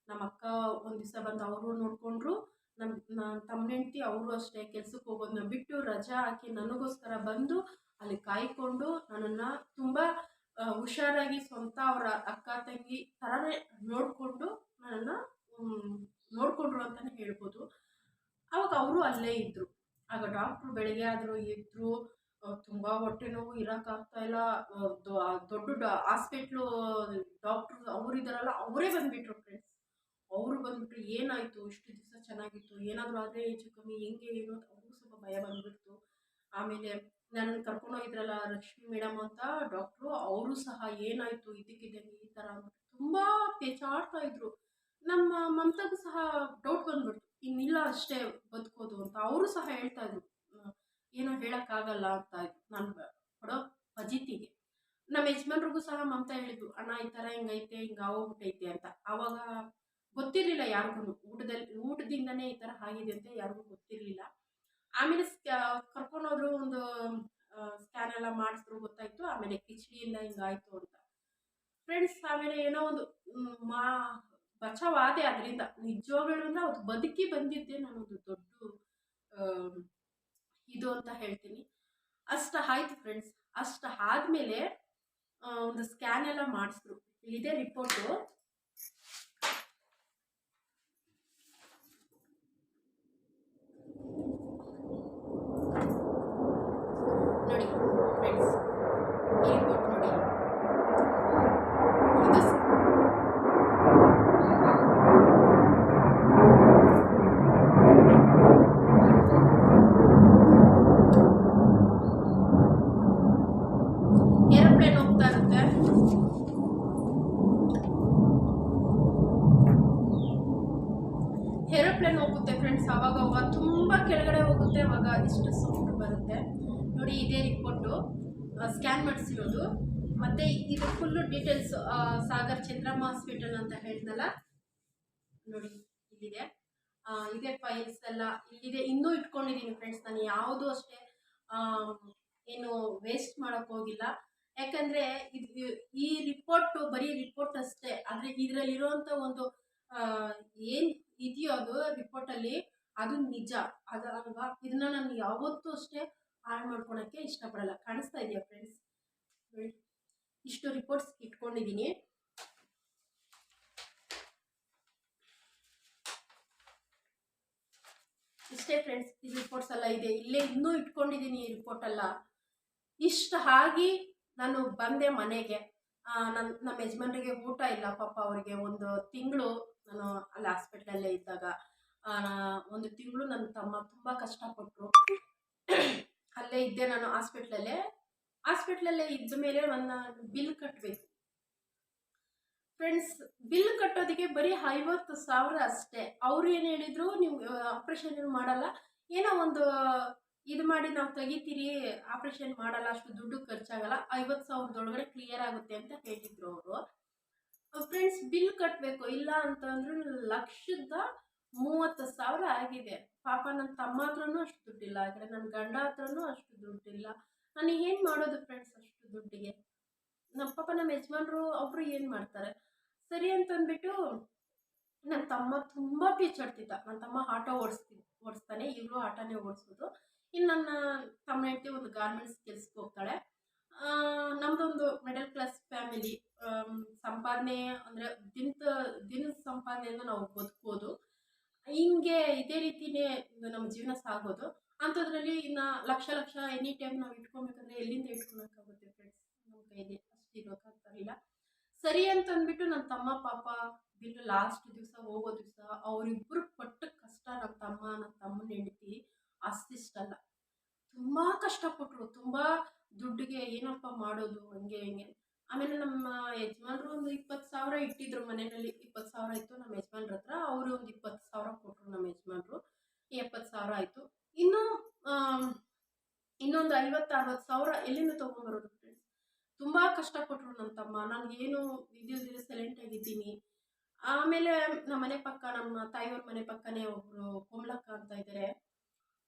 ನಮ್ಮ ಅಕ್ಕ ಒಂದು ದಿವಸ ಬಂದು ಅವರು ನೋಡಿಕೊಂಡ್ರು. ನಮ್ಮ ನನ್ನ ತಮ್ಮನ ಹೆಂಡತಿ ಅವರು ಅಷ್ಟೇ ಕೆಲ್ಸಕ್ಕೆ ಹೋಗೋದನ್ನ ಬಿಟ್ಟು ರಜಾ ಹಾಕಿ ನನಗೋಸ್ಕರ ಬಂದು ಅಲ್ಲಿ ಕಾಯ್ಕೊಂಡು ನನ್ನನ್ನು ತುಂಬ ಹುಷಾರಾಗಿ ಸ್ವಂತ ಅವರ ಅಕ್ಕ ತಂಗಿ ಥರನೇ ನೋಡಿಕೊಂಡು ನನ್ನನ್ನು ನೋಡಿಕೊಂಡ್ರು ಅಂತಲೇ ಹೇಳ್ಬೋದು. ಆವಾಗ ಅವರು ಅಲ್ಲೇ ಇದ್ದರು ಆಗ ಡಾಕ್ಟ್ರು ಬೆಳಗ್ಗೆ ಆದರೂ ಇದ್ರು ತುಂಬ ಹೊಟ್ಟೆ ನೋವು ಇರೋಕ್ಕಾಗ್ತಾ ಇಲ್ಲ. ದೊಡ್ಡ ಹಾಸ್ಪಿಟ್ಲು ಡಾಕ್ಟ್ರು ಅವ್ರು ಇದ್ದಾರಲ್ಲ, ಅವರೇ ಬಂದುಬಿಟ್ರು ಫ್ರೆಂಡ್ಸ್ ಅವರು ಬಂದ್ಬಿಟ್ಟು ಏನಾಯಿತು? ಇಷ್ಟು ದಿವಸ ಚೆನ್ನಾಗಿತ್ತು, ಏನಾದರೂ ಆದರೆ ಹೆಚ್ಚು ಕಮ್ಮಿ, ಹೆಂಗೆ, ಏನು ಅಂತ ಅವ್ರಿಗೂ ಸ್ವಲ್ಪ ಭಯ ಬಂದ್ಬಿಡ್ತು. ಆಮೇಲೆ ನನ್ನನ್ನು ಕರ್ಕೊಂಡೋಗಿದ್ರಲ್ಲ ಲಕ್ಷ್ಮಿ ಮೇಡಮ್ ಅಂತ ಡಾಕ್ಟ್ರು ಅವರು ಸಹ ಏನಾಯಿತು ಇದಕ್ಕಿದ್ದಂಗೆ ಈ ಥರ ಅಂದ್ಬಿಟ್ಟು ತುಂಬ ಪೇಚಾಡ್ತಾ ಇದ್ರು. ನಮ್ಮ ಮಮತಾಗೂ ಸಹ ಡೌಟ್ ಬಂದ್ಬಿಡ್ತು. ಇನ್ನಿಲ್ಲ ಅಷ್ಟೇ ಬದುಕೋದು ಅಂತ ಅವರು ಸಹ ಹೇಳ್ತಾ ಇದ್ರು. ಏನೋ ಹೇಳೋಕ್ಕಾಗಲ್ಲ ಅಂತ ನಾನು ಕೊಡೋ ಅಜಿತಿಗೆ. ನಮ್ಮ ಯಜಮಾನ್ರಿಗೂ ಸಹ ಮಮತಾ ಹೇಳಿದ್ರು, ಅಣ್ಣ, ಈ ಥರ ಹಿಂಗೈತೆ, ಹಿಂಗೆ ಆಗೋಗ್ಬಿಟ್ಟೈತೆ ಅಂತ. ಆವಾಗ ಗೊತ್ತಿರಲಿಲ್ಲ ಯಾರಿಗೂ ಊಟದಲ್ಲಿ ಊಟದಿಂದನೇ ಈ ಥರ ಆಗಿದೆ ಅಂತ ಯಾರಿಗೂ ಗೊತ್ತಿರಲಿಲ್ಲ. ಆಮೇಲೆ ಕರ್ಕೊಂಡೋದ್ರು ಒಂದು ಸ್ಕ್ಯಾನ್ ಎಲ್ಲ ಮಾಡಿಸಿದ್ರು, ಗೊತ್ತಾಯ್ತು. ಆಮೇಲೆ ಕಿಚಡಿಯಿಂದ ಹಿಂಗಾಯ್ತು ಅಂತ. ಫ್ರೆಂಡ್ಸ್ ಆಮೇಲೆ ಏನೋ ಒಂದು ಮಾ ಬಚಾವಾದೆ ಅದರಿಂದ ನಿಜವಾಗ್ಲೂ ಅದು ಬದುಕಿ ಬಂದಿದ್ದೆ ನಾನೊಂದು ದೊಡ್ಡ ಇದು ಅಂತ ಹೇಳ್ತೀನಿ. ಅಷ್ಟು ಆಯ್ತು ಫ್ರೆಂಡ್ಸ್ ಅಷ್ಟು ಆದಮೇಲೆ ಒಂದು ಸ್ಕ್ಯಾನ್ ಎಲ್ಲ ಮಾಡಿಸಿದ್ರು. ಇಲ್ಲಿದೆ ರಿಪೋರ್ಟು ನೋಡಿ ಫ್ರೆಂಡ್ಸ್ ಈ ರಿಪೋರ್ಟ್ ನೋಡಿ ಇದು ಸ್- ಏರೋಪ್ಲೇನ್ ಹೋಗ್ತಾ ಇರುತ್ತೆ ಏರೋಪ್ಲೇನ್ ಹೋಗುತ್ತೆ ಫ್ರೆಂಡ್ಸ್ ಅವಾಗ ಅವಾಗ ತುಂಬ ಕೆಳಗಡೆ ಹೋಗುತ್ತೆ ಅವಾಗ ಇಷ್ಟು ಸೌಂಡ್ ಬರುತ್ತೆ. ನೋಡಿ ಇದೇ ರಿಪೋರ್ಟು ಸ್ಕ್ಯಾನ್ ಮಾಡಿಸಿರೋದು. ಮತ್ತು ಇದು full details Sagar Chandramma hospital ಅಂತ ಹೇಳ್ದಲ್ಲ? ನೋಡಿ ಆ, ಇದೆ ಫೈಲ್ಸ್ ಎಲ್ಲ ಇಲ್ಲಿದೆ. ಇನ್ನೂ ಇಟ್ಕೊಂಡಿದ್ದೀನಿ ಫ್ರೆಂಡ್ಸ್ ನಾನು ಯಾವುದು ಅಷ್ಟೇ ಏನು ವೇಸ್ಟ್ ಮಾಡೋಕ್ಕೆ ಹೋಗಿಲ್ಲ. ಯಾಕಂದರೆ ಇದು ಈ ರಿಪೋರ್ಟು ಬರೀ ರಿಪೋರ್ಟ್ ಅಷ್ಟೇ. ಆದರೆ ಇದರಲ್ಲಿರುವಂಥ ಒಂದು ಏನು ಇದೆಯೋ ಅದು ರಿಪೋರ್ಟಲ್ಲಿ ಅದು ನಿಜ. ಅದು ಅಲ್ವಾ? ಇದನ್ನ ನಾನು ಯಾವತ್ತೂ ಅಷ್ಟೇ ಹಾಳು ಮಾಡ್ಕೊಳಕ್ಕೆ ಇಷ್ಟಪಡಲ್ಲ. ಕಾಣಿಸ್ತಾ ಇದೆಯಾ ಫ್ರೆಂಡ್ಸ್ ಇಷ್ಟು ರಿಪೋರ್ಟ್ಸ್ ಇಟ್ಕೊಂಡಿದ್ದೀನಿ ಇಷ್ಟೇ ಫ್ರೆಂಡ್ಸ್ ಈ ರಿಪೋರ್ಟ್ಸ್ ಎಲ್ಲ ಇದೆ. ಇಲ್ಲೇ ಇನ್ನೂ ಇಟ್ಕೊಂಡಿದ್ದೀನಿ ಈ ರಿಪೋರ್ಟ್ ಎಲ್ಲ. ಇಷ್ಟು ಆಗಿ ನಾನು ಬಂದೆ ಮನೆಗೆ. ನನ್ನ ನಮ್ಮ ಯಜಮಾನ್ರಿಗೆ ಊಟ ಇಲ್ಲ ಪಾಪ ಅವರಿಗೆ. ಒಂದು ತಿಂಗಳು ನಾನು ಅಲ್ಲಿ ಹಾಸ್ಪಿಟ್ಲಲ್ಲೇ ಇದ್ದಾಗ ಒಂದು ತಿಂಗಳು ನನ್ನ ತಮ್ಮ ತುಂಬ ಕಷ್ಟಪಟ್ಟರು ಅಲ್ಲೇ ಇದ್ದೆ ನಾನು ಹಾಸ್ಪಿಟ್ಲಲ್ಲೇ ಹಾಸ್ಪಿಟ್ಲಲ್ಲೇ ಇದ್ದ ಮೇಲೆ ನನ್ನ ಬಿಲ್ ಕಟ್ಟಬೇಕು ಫ್ರೆಂಡ್ಸ್ ಬಿಲ್ ಕಟ್ಟೋದಕ್ಕೆ ಬರೀ ಐವತ್ತು ಸಾವಿರ ಅಷ್ಟೇ. ಅವ್ರು ಏನು ಹೇಳಿದ್ರು, ನೀವು ಆಪ್ರೇಷನ್ ಏನು ಮಾಡಲ್ಲ. ಏನೋ ಒಂದು ಇದು ಮಾಡಿ ನಾವು ತೆಗಿತೀರಿ ಆಪ್ರೇಷನ್ ಮಾಡಲ್ಲ, ಅಷ್ಟು ದುಡ್ಡು ಖರ್ಚಾಗಲ್ಲ, ಐವತ್ತು ಸಾವಿರದೊಳಗಡೆ ಕ್ಲಿಯರ್ ಆಗುತ್ತೆ ಅಂತ ಹೇಳಿದ್ರು ಅವರು. ಫ್ರೆಂಡ್ಸ್ ಬಿಲ್ ಕಟ್ಟಬೇಕು ಇಲ್ಲ ಅಂತಂದ್ರೆ ಲಕ್ಷದ ಮೂವತ್ತು ಸಾವಿರ ಆಗಿದೆ. ಪಾಪ ನನ್ನ ತಮ್ಮ ಹತ್ರನು ಅಷ್ಟು ದುಡ್ಡಿಲ್ಲ. ಆ ಕಡೆ ನನ್ನ ಗಂಡ ಹತ್ರನೂ ಅಷ್ಟು ದುಡ್ಡಿಲ್ಲ. ನಾನು ಏನು ಮಾಡೋದು ಫ್ರೆಂಡ್ಸ್ ಅಷ್ಟು ದುಡ್ಡಿಗೆ? ನಮ್ಮ ಪಾಪ ನಮ್ಮ ಯಜಮಾನ್ರು ಒಬ್ರು ಏನು ಮಾಡ್ತಾರೆ? ಸರಿ ಅಂತಂದ್ಬಿಟ್ಟು ನನ್ನ ತಮ್ಮ ತುಂಬ ಪೀಚಾಡ್ತಿದ್ದ ನನ್ನ ತಮ್ಮ ಆಟೋ ಓಡಿಸ್ತಿ, ಓಡಿಸ್ತಾನೆ. ಈಗಲೂ ಆಟೋನೇ ಓಡಿಸೋದು. ಇನ್ನು ನನ್ನ ತಮ್ಮ ಹೆಂಡತಿ ಒಂದು ಗಾರ್ಮೆಂಟ್ಸ್ ಕೆಲ್ಸಕ್ಕೆ ಹೋಗ್ತಾಳೆ. ನಮ್ಮದೊಂದು ಮಿಡಲ್ ಕ್ಲಾಸ್ ಫ್ಯಾಮಿಲಿ ಸಂಪಾದನೆ ಅಂದರೆ ದಿನದ ದಿನದ ಸಂಪಾದನೆಯಿಂದ ನಾವು ಬದುಕೋದು. ಹಿಂಗೆ ಇದೇ ರೀತಿನೇ ನಮ್ಮ ಜೀವನ ಸಾಗೋದು. ಅಂಥದ್ರಲ್ಲಿ ಇನ್ನು ಲಕ್ಷ ಲಕ್ಷ ಎನಿ ಟೈಮ್ ನಾವು ಇಟ್ಕೊಬೇಕಂದ್ರೆ ಎಲ್ಲಿಂದ ಇಟ್ಕೊಳಕ್ಕಾಗುತ್ತೆ ಫ್ರೆಂಡ್ಸ್ ನಮ್ಮ ಕೈಲಿ ಅಷ್ಟು ಇರೋಕ್ಕಾಗ್ತಾರಿಲ್ಲ ಸರಿ ಅಂತ ಅಂದ್ಬಿಟ್ಟು ನನ್ನ ತಮ್ಮ, ಪಾಪ ಬಿಲ್ ಲಾಸ್ಟ್ ದಿವಸ ಹೋಗೋ ದಿವಸ ಅವರಿಬ್ಬರು ಪಟ್ಟ ಕಷ್ಟ ನಮ್ಮ ತಮ್ಮ ನನ್ನ ತಮ್ಮನ ಹೆಂಡತಿ ಅಷ್ಟಿಷ್ಟಲ್ಲ. ತುಂಬ ಕಷ್ಟಪಟ್ಟರು ತುಂಬ ದುಡ್ಡಿಗೆ ಏನಪ್ಪ ಮಾಡೋದು? ಹಂಗೆ, ಹಿಂಗೆ. ಆಮೇಲೆ ನಮ್ಮ ಯಜಮಾನ್ರು ಒಂದು ಇಪ್ಪತ್ತು ಸಾವಿರ ಇಟ್ಟಿದ್ರು ಮನೆಯಲ್ಲಿ. ಇಪ್ಪತ್ತು ಸಾವಿರ ಇತ್ತು ನಮ್ಮ ಯಜಮಾನ್ರ ಹತ್ರ. ಅವರು ಒಂದು ಇಪ್ಪತ್ತು ಸಾವಿರ ಕೊಟ್ಟರು ನಮ್ಮ ಯಜಮಾನ್ರು. ಎಪ್ಪತ್ತು ಸಾವಿರ ಆಯಿತು. ಇನ್ನು ಇನ್ನೊಂದು ಐವತ್ತು, ಅರವತ್ತು ಸಾವಿರ ಎಲ್ಲಿಂದ ತೊಗೊಂಬರೋದು ಫ್ರೆಂಡ್ಸ್ ತುಂಬ ಕಷ್ಟಪಟ್ಟರು ನನ್ನ ತಮ್ಮ. ನನಗೇನು ಇದೆ ಸೈಲೆಂಟ್ ಆಗಿದ್ದೀನಿ. ಆಮೇಲೆ ನಮ್ಮ ಮನೆ ಪಕ್ಕ ನಮ್ಮ ತಾಯಿಯವ್ರ ಮನೆ ಪಕ್ಕನೇ ಒಬ್ಬರು ಕೋಮಲಕ್ಕ ಅಂತ ಇದ್ದಾರೆ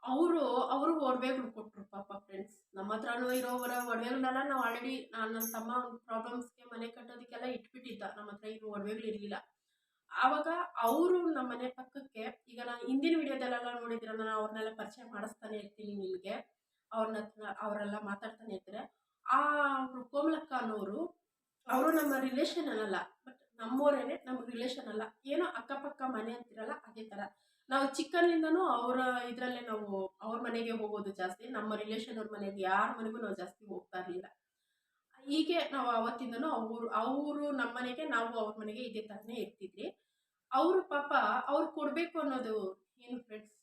ಅವರು ಅವರು ಒಡವೆಗಳು ಕೊಟ್ಟರು ಪಾಪ ಫ್ರೆಂಡ್ಸ್ ನಮ್ಮ ಹತ್ರನೂ ಇರೋವರ ಒಡವೆಗಳನ್ನೆಲ್ಲ ನಾವು ಆಲ್ರೆಡಿ ನಾನು ನನ್ನ ತಮ್ಮ ಪ್ರಾಬ್ಲಮ್ಸ್ಗೆ ಮನೆ ಕಟ್ಟೋದಕ್ಕೆಲ್ಲ ಇಟ್ಬಿಟ್ಟಿದ್ದ. ನಮ್ಮ ಹತ್ರ ಇರೋ ಒಡವೆಗಳು ಇರಲಿಲ್ಲ. ಆವಾಗ ಅವರು ನಮ್ಮ ಮನೆ ಪಕ್ಕಕ್ಕೆ, ಈಗ ನಾನು ಹಿಂದಿನ ವಿಡಿಯೋದಲ್ಲೆಲ್ಲ ನೋಡಿದ್ರೆ ನಾನು ಅವ್ರನ್ನೆಲ್ಲ ಪರಿಚಯ ಮಾಡಿಸ್ತಾನೆ ಇರ್ತೀನಿ ನಿಮಗೆ. ಅವ್ರನ್ನ ಅವರೆಲ್ಲ ಮಾತಾಡ್ತಾನೆ ಇರ್ತಾರೆ. ಆ ಕೋಮಲಕ್ಕ ಅನ್ನೋರು ಅವರು ನಮ್ಮ ರಿಲೇಷನ್ ಅನ್ನಲ್ಲ ಬಟ್ ನಮ್ಮವರೇನೆ ನಮ್ಮ ರಿಲೇಷನ್ ಅಲ್ಲ. ಏನೋ ಅಕ್ಕಪಕ್ಕ ಮನೆ ಅಂತಿರಲ್ಲ, ಅದೇ ಥರ ನಾವು ಚಿಕ್ಕನ್ನಿಂದನೂ ಅವರ ಇದರಲ್ಲೇ ನಾವು ಅವ್ರ ಮನೆಗೆ ಹೋಗೋದು ಜಾಸ್ತಿ, ನಮ್ಮ ರಿಲೇಷನ್ ಅವ್ರ ಮನೆಗೆ ಯಾರ ಮನೆಗೂ ನಾವು ಜಾಸ್ತಿ ಹೋಗ್ತಾ ಇರಲಿಲ್ಲ. ಹೀಗೆ ನಾವು ಅವತ್ತಿಂದನೂ ಅವರು ಅವರು ನಮ್ಮ ಮನೆಗೆ, ನಾವು ಅವ್ರ ಮನೆಗೆ ಇದೇ ಥರನೇ ಇರ್ತಿದ್ವಿ. ಅವರು ಪಾಪ ಅವ್ರು ಕೊಡಬೇಕು ಅನ್ನೋದು ಏನು ಫ್ರೆಂಡ್ಸ್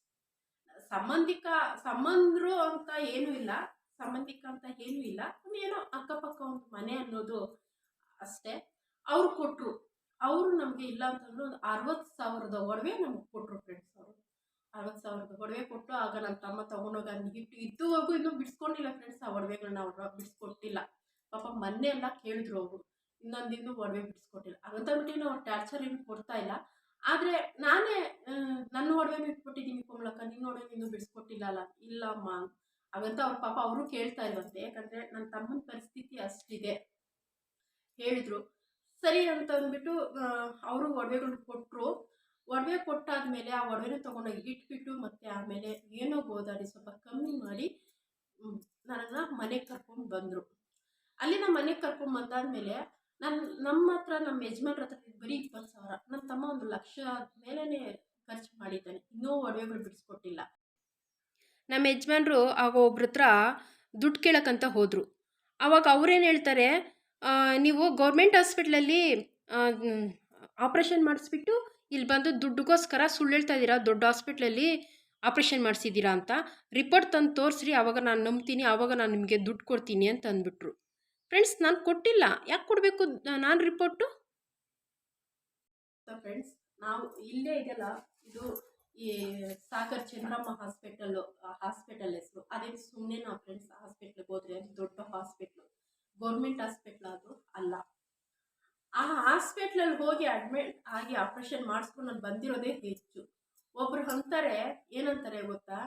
ಸಂಬಂಧಿಕ, ಸಂಬಂಧರು ಅಂತ ಏನೂ ಇಲ್ಲ, ಸಂಬಂಧಿಕ ಅಂತ ಏನೂ ಇಲ್ಲ. ಏನೋ ಅಕ್ಕಪಕ್ಕ ಒಂದು ಮನೆ ಅನ್ನೋದು ಅಷ್ಟೇ. ಅವ್ರು ಕೊಟ್ಟರು ಅವರು ನಮಗೆ ಇಲ್ಲ ಅಂತಂದ್ರೆ ಒಂದು ಅರವತ್ತು ಸಾವಿರದ ಒಡವೆ ನಮಗೆ ಕೊಟ್ಟರು ಫ್ರೆಂಡ್ಸ್ ಅರವತ್ತು ಸಾವಿರದ ಒಡವೆ ಕೊಟ್ಟು ಆಗ ನನ್ನ ತಮ್ಮ ತಗೊಂಡೋಗ ಗಿಫ್ಟ್ ಇದ್ದುವರೆಗೂ ಇನ್ನೂ ಬಿಡಿಸ್ಕೊಂಡಿಲ್ಲ ಫ್ರೆಂಡ್ಸ್ ಆ ಒಡವೆಗಳನ್ನ ಅವ್ರು ಬಿಡಿಸ್ಕೊಟ್ಟಿಲ್ಲ. ಪಾಪ ಮೊನ್ನೆ ಎಲ್ಲ ಕೇಳಿದ್ರು ಅವರು ಇನ್ನೊಂದಿನ್ನೂ ಒಡವೆ ಬಿಡಿಸ್ಕೊಟ್ಟಿಲ್ಲ. ಹಾಗಂತಂದ್ಬಿಟ್ಟು ಅವ್ರು ಟ್ಯಾರ್ಚರ್ ಏನು ಕೊಡ್ತಾ ಇಲ್ಲ. ಆದರೆ ನಾನೇ ನನ್ನ ಒಡವೆನೂ ಇಟ್ಬಿಟ್ಟಿದ್ದೀನಿ ಕೋಮಲಕ್ಕ, ನಿನ್ನ ಒಡವೆ ಇನ್ನೂ ಬಿಡಿಸ್ಕೊಟ್ಟಿಲ್ಲ ಅಲ್ಲ ಇಲ್ಲಮ್ಮ. ಹಾಗಂತ ಅವ್ರ ಪಾಪ ಅವರು ಕೇಳ್ತಾ ಇಲ್ವಂತೆ ಯಾಕಂದರೆ ನನ್ನ ತಮ್ಮನ ಪರಿಸ್ಥಿತಿ ಅಷ್ಟಿದೆ. ಹೇಳಿದರು. ಸರಿ ಅಂತ ಅಂದ್ಬಿಟ್ಟು ಅವರು ಒಡವೆಗಳು ಕೊಟ್ಟರು ಒಡವೆ ಕೊಟ್ಟಾದ್ಮೇಲೆ ಆ ಒಡವೆನ ತೊಗೊಂಡೋಗಿ ಇಟ್ಬಿಟ್ಟು ಮತ್ತೆ ಆಮೇಲೆ ಏನೋ ಗೋದಾಡಿ ಸ್ವಲ್ಪ ಕಮ್ಮಿ ಮಾಡಿ ನನ್ನನ್ನು ಮನೆಗೆ ಕರ್ಕೊಂಡು ಬಂದರು. ಅಲ್ಲಿ ನಮ್ಮ ಮನೆಗೆ ಕರ್ಕೊಂಡು ಬಂದಾದ್ಮೇಲೆ ನಾನು, ನಮ್ಮ ಹತ್ರ ನಮ್ಮ ಯಜಮಾನ್ರ ಹತ್ರ ಬರೀ ಇಪ್ಪತ್ತು ಸಾವಿರ. ನನ್ನ ತಮ್ಮ ಒಂದು ಲಕ್ಷ ಮೇಲೇ ಖರ್ಚು ಮಾಡಿದ್ದಾನೆ. ಇನ್ನೂ ಒಡವೆಗಳು ಬಿಡಿಸ್ಕೊಟ್ಟಿಲ್ಲ. ನಮ್ಮ ಯಜಮಾನ್ರು ಆಗ ಒಬ್ರ ಹತ್ರ ದುಡ್ಡು ಕೇಳೋಕ್ಕಂತ ಹೋದರು. ಆವಾಗ ಅವ್ರೇನು ಹೇಳ್ತಾರೆ ನೀವು ಗೌರ್ಮೆಂಟ್ ಹಾಸ್ಪಿಟ್ಲಲ್ಲಿ ಆಪ್ರೇಷನ್ ಮಾಡಿಸ್ಬಿಟ್ಟು ಇಲ್ಲಿ ಬಂದು ದುಡ್ಡುಗೋಸ್ಕರ ಸುಳ್ಳು ಹೇಳ್ತಾ ಇದ್ದೀರಾ? ದೊಡ್ಡ ಹಾಸ್ಪಿಟ್ಲಲ್ಲಿ ಆಪ್ರೇಷನ್ ಮಾಡಿಸಿದ್ದೀರಾ ಅಂತ. ರಿಪೋರ್ಟ್ ತಂದು ತೋರಿಸ್ರಿ ಆವಾಗ ನಾನು ನಂಬ್ತೀನಿ ಆವಾಗ ನಾನು ನಿಮಗೆ ದುಡ್ಡು ಕೊಡ್ತೀನಿ ಅಂತ ಅಂದ್ಬಿಟ್ರು. ಫ್ರೆಂಡ್ಸ್, ನಾನು ಕೊಟ್ಟಿಲ್ಲ. ಯಾಕೆ ಕೊಡಬೇಕು? ನಾನು ರಿಪೋರ್ಟು? ಫ್ರೆಂಡ್ಸ್, ನಾವು ಇಲ್ಲೇ ಇದೆಲ್ಲ, ಇದು ಈ ಸಾಗರ್ ಚಂದ್ರಮ್ಮ ಹಾಸ್ಪಿಟಲ್ ಹಾಸ್ಪಿಟಲ್ ಹೆಸರು. ಅದೇ ಸುಮ್ಮನೆ ನಾವು ಫ್ರೆಂಡ್ಸ್ ಹಾಸ್ಪಿಟ್ಲಿಗೆ ಹೋದ್ರೆ ದೊಡ್ಡ ಹಾಸ್ಪಿಟ್ಲು. ಗೌರ್ಮೆಂಟ್ ಹಾಸ್ಪಿಟ್ಲ್ ಅದು ಅಲ್ಲ. ಆ ಹಾಸ್ಪಿಟ್ಲಲ್ಲಿ ಹೋಗಿ ಅಡ್ಮಿಟ್ ಆಗಿ ಆಪ್ರೇಷನ್ ಮಾಡಿಸ್ಕೊಂಡು ನಾನು ಬಂದಿರೋದೇ ಹೆಚ್ಚು. ಒಬ್ರು ಅಂತಾರೆ, ಏನಂತಾರೆ ಗೊತ್ತಾ?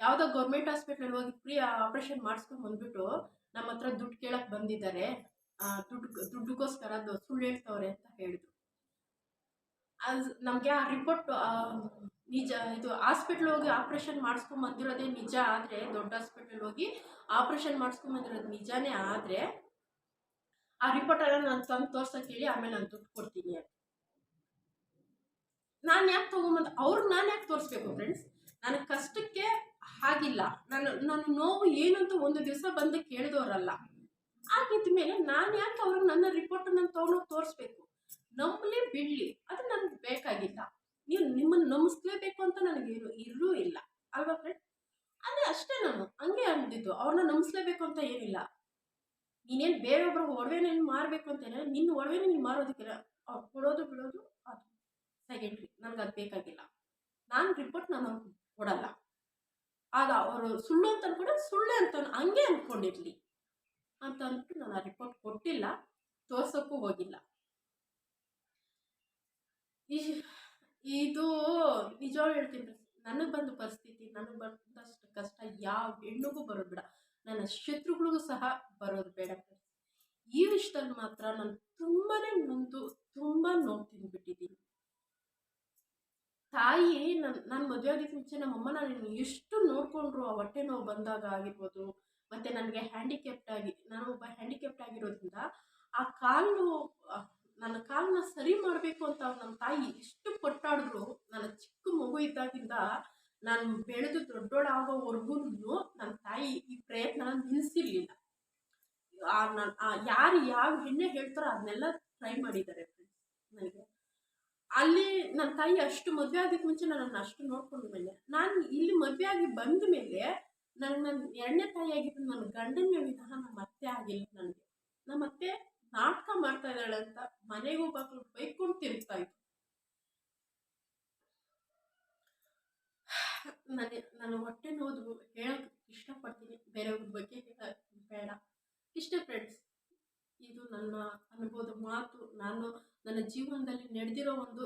ಯಾವುದೋ ಗೌರ್ಮೆಂಟ್ ಹಾಸ್ಪಿಟ್ಲಲ್ಲಿ ಹೋಗಿ ಫ್ರೀ ಆಪ್ರೇಷನ್ ಮಾಡಿಸ್ಕೊಂಡು ಬಂದ್ಬಿಟ್ಟು ನಮ್ಮ ಹತ್ರ ದುಡ್ಡು ಕೇಳಕ್ಕೆ ಬಂದಿದ್ದಾರೆ. ದುಡ್ಡು, ದುಡ್ಡುಗೋಸ್ಕರ ಅದು ಸುಳ್ಳು ಹೇಳ್ತವ್ರೆ ಅಂತ ಹೇಳಿದ್ರು. ಅದು ನಮಗೆ ಆ ರಿಪೋರ್ಟ್ ನಿಜ, ಇದು ಹಾಸ್ಪಿಟ್ಲ್ ಹೋಗಿ ಆಪ್ರೇಷನ್ ಮಾಡಿಸ್ಕೊಂಡ್ ಬಂದಿರೋದೇ ನಿಜ ಆದರೆ, ದೊಡ್ಡ ಹಾಸ್ಪಿಟ್ಲ್ ಹೋಗಿ ಆಪ್ರೇಷನ್ ಮಾಡಿಸ್ಕೊಂಡ್ ಬಂದಿರೋದು ನಿಜಾನೇ ಆದರೆ ಆ ರಿಪೋರ್ಟ್ ಎಲ್ಲ ನಾನು ತಂದು ತೋರ್ಸಕ್ಕೆ ಹೇಳಿ ಆಮೇಲೆ ನಾನು ದುಡ್ಡು ಕೊಡ್ತೀನಿ ಅಂತ. ನಾನು ಯಾಕೆ ತೊಗೊಂಬಂದು? ಅವ್ರಿಗೆ ನಾನು ಯಾಕೆ ತೋರಿಸ್ಬೇಕು ಫ್ರೆಂಡ್ಸ್ ನನಗೆ ಕಷ್ಟಕ್ಕೆ ಹಾಗಿಲ್ಲ. ನಾನು ನನ್ನ ನೋವು ಏನು ಅಂತ ಒಂದು ದಿವಸ ಬಂದು ಕೇಳಿದವರಲ್ಲ. ಆಗಿದ್ದ ಮೇಲೆ ನಾನು ಯಾಕೆ ಅವ್ರಿಗೆ ನನ್ನ ರಿಪೋರ್ಟ್ ನಾನು ತೊಗೊಂಡೋಗಿ ತೋರಿಸ್ಬೇಕು? ನಂಬಲಿ ಬಿಡಲಿ. ಅದು ನನಗೆ ಬೇಕಾಗಿಲ್ಲ. ನೀವು ನಿಮ್ಮನ್ನು ನಂಬಿಸ್ಲೇಬೇಕು ಅಂತ ನನಗೆ ಇರು ಇರೂ ಇಲ್ಲ. ಅಲ್ವಾ ಫ್ರೆಂಡ್ ಅದೇ ಅಷ್ಟೇ ನಾನು. ಹಂಗೆ ಅಂದಿದ್ದು ಅವ್ರನ್ನ ನಂಬಿಸ್ಲೇಬೇಕು ಅಂತ ಏನಿಲ್ಲ. ನೀನೇನು ಬೇರೊಬ್ಬರು ಒಡವೆನೇನು ಮಾರಬೇಕು ಅಂತೇನೆ ನಿನ್ನ ಒಡವೆನೇ ನೀನು ಮಾರೋದಕ್ಕಿಲ್ಲ. ಅವ್ರು ಕೊಡೋದು ಬಿಡೋದು ಅದು. ಸೆಕೆಂಡ್ರಿ ನನಗೆ ಅದು ಬೇಕಾಗಿಲ್ಲ. ನಾನು ರಿಪೋರ್ಟ್ ನಾನು ಕೊಡಲ್ಲ. ಆಗ ಅವರು ಸುಳ್ಳು ಅಂತ ಕೂಡ ಸುಳ್ಳೆ ಅಂತ ಹಂಗೆ ಅಂದ್ಕೊಂಡಿರ್ಲಿ ಅಂತ ಅಂದ್ಬಿಟ್ಟು ನಾನು ಆ ರಿಪೋರ್ಟ್ ಕೊಟ್ಟಿಲ್ಲ. ತೋರ್ಸೋಕ್ಕೂ ಹೋಗಿಲ್ಲ. ಇದು ನಿಜವಾಗ್ಲೂ ಹೇಳ್ತೀನಿ ನನಗೆ ಬಂದ ಪರಿಸ್ಥಿತಿ, ನನಗೆ ಬಂದಷ್ಟು ಕಷ್ಟ ಯಾವ ಹೆಣ್ಣಿಗೂ ಬರೋದು ಬೇಡ. ನನ್ನ ಶತ್ರುಗಳಿಗೂ ಸಹ ಬರೋದು ಬೇಡ ಈ ವಿಷಯದಲ್ಲಿ ಮಾತ್ರ ನಾನು ತುಂಬಾ ನೊಂದು, ತುಂಬ ನೋವು ತಿಂದ್ಬಿಟ್ಟಿದ್ದೀನಿ. ತಾಯಿ ನನ್ನ ನಾನು ಮದುವೆ ಆಗೋದಕ್ಕೆ ಮುಂಚೆ ನಮ್ಮಮ್ಮ ನಾನು ಎಷ್ಟು ನೋಡಿಕೊಂಡ್ರು ಆ ಹೊಟ್ಟೆ ನೋವು ಬಂದಾಗ ಆಗಿರ್ಬೋದು, ಮತ್ತು ನನಗೆ ಹ್ಯಾಂಡಿಕ್ಯಾಪ್ಟ್ ಆಗಿ, ನಾನು ಒಬ್ಬ ಹ್ಯಾಂಡಿಕ್ಯಾಪ್ಟ್ ಆಗಿರೋದ್ರಿಂದ ಆ ಕಾಲು ನನ್ನ ಕಾಲನ್ನ ಸರಿ ಮಾಡಬೇಕು ಅಂತ ನಮ್ಮ ತಾಯಿ ಎಷ್ಟು ಕೊಟ್ಟಾಡಿದ್ರು, ನನ್ನ ಚಿಕ್ಕ ಮಗು ಇದ್ದಾಗಿಂದ ನಾನು ಬೆಳೆದು ದೊಡ್ಡೋಳಾಗೋವರೆಗೂ ನನ್ನ ತಾಯಿ ಈ ಪ್ರಯತ್ನ ನಿಲ್ಲಿಸಿರ್ಲಿಲ್ಲ ನಾನು ಯಾರು ಯಾವ ಹೆಣ್ಣೆ ಹೇಳ್ತಾರೋ ಅದನ್ನೆಲ್ಲ ಟ್ರೈ ಮಾಡಿದ್ದಾರೆ ಫ್ರೆಂಡ್ಸ್ ನನಗೆ. ಅಲ್ಲಿ ನನ್ನ ತಾಯಿ ಅಷ್ಟು ಮದುವೆ ಆಗೋಕ್ಕೆ ಮುಂಚೆ ನನ್ನನ್ನು ಅಷ್ಟು ನೋಡ್ಕೊಂಡ ಮೇಲೆ ನಾನು ಇಲ್ಲಿ ಮದುವೆ ಆಗಿ ಬಂದ ಮೇಲೆ ನನಗೆ ನನ್ನ ಎರಡನೇ ತಾಯಿ ಆಗಿದ್ದು ನನ್ನ ಗಂಡನ ವಿಧಾನ ನಮ್ಮ ಅತ್ತೆ ಆಗಿಲ್ಲ ನನಗೆ. ನಮ್ಮ ಅತ್ತೆ ನಾಟಕ ಮಾಡ್ತಾ ಇದ್ದಾಳೆ ಅಂತ ಮನೆಗೂ ಬಾಗಿಲು ಬೈಕೊಂಡು ತಿರುಗ್ತಾ ಇತ್ತು ನನಗೆ, ನಾನು ಹೊಟ್ಟೆ ನೋದು ಹೇಳಕ್ಕೆ ಇಷ್ಟಪಡ್ತೀನಿ. ಬೇರೆಯವ್ರ ಬಗ್ಗೆ ಹೇಳೋಕೆ ಬೇಡ. ಇಷ್ಟೇ ಫ್ರೆಂಡ್ಸ್ ಇದು ನನ್ನ ಅನುಭವದ ಮಾತು. ನಾನು ನನ್ನ ಜೀವನದಲ್ಲಿ ನಡೆದಿರೋ ಒಂದು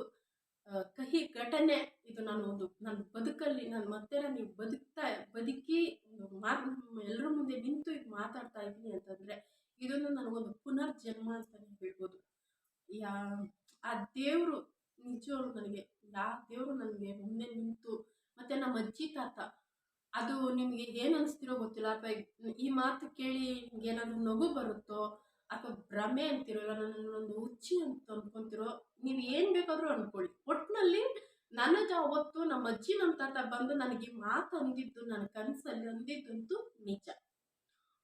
ಕಹಿ ಘಟನೆ. ಇದು ನಾನು ಒಂದು, ನನ್ನ ಬದುಕಲ್ಲಿ ನನ್ನ ಮತ್ತೆ ನಾನು ಬದುಕ್ತಾ, ಬದುಕಿ ಮಾತು ಎಲ್ಲರ ಮುಂದೆ ನಿಂತು ಈಗ ಮಾತಾಡ್ತಾ ಇದ್ದೀನಿ ಅಂತಂದರೆ, ಇದನ್ನು ನನಗೊಂದು ಪುನರ್ಜನ್ಮ ಅಂತಲೇ ಹೇಳ್ಬೋದು. ಯಾ, ಆ ದೇವರು ನಿಜವಾಗ್ಲೂ ನನಗೆ ಯಾವ ದೇವರು ನನಗೆ ಮುಂದೆ ನಿಂತು ಮತ್ತು ನಮ್ಮ ಅಜ್ಜಿ ತಾತ, ಅದು ನಿಮಗೆ ಏನು ಅನಿಸ್ತಿರೋ ಗೊತ್ತಿಲ್ಲ ಅಥವಾ ಈ ಮಾತು ಕೇಳಿ ನಿಮ್ಗೆ ಏನಾದರೂ ನಗು ಬರುತ್ತೋ ಅಥವಾ ಭ್ರಮೆ ಅಂತಿರೋ ಇಲ್ಲ ನನ್ನೊಂದು ಹುಚ್ಚಿ ಅಂತ ಅನ್ಕೊಂತಿರೋ, ನೀವು ಏನು ಬೇಕಾದರೂ ಅಂದ್ಕೊಳ್ಳಿ ಒಟ್ಟಿನಲ್ಲಿ ನನಗೆ ಅವತ್ತು ನಮ್ಮ ಅಜ್ಜಿ, ನಮ್ಮ ತಾತ ಬಂದು ನನಗೆ ಈ ಮಾತು ಅಂದಿದ್ದು, ನನ್ನ ಕನಸಲ್ಲಿ ಅಂದಿದ್ದಂತೂ ನಿಜ.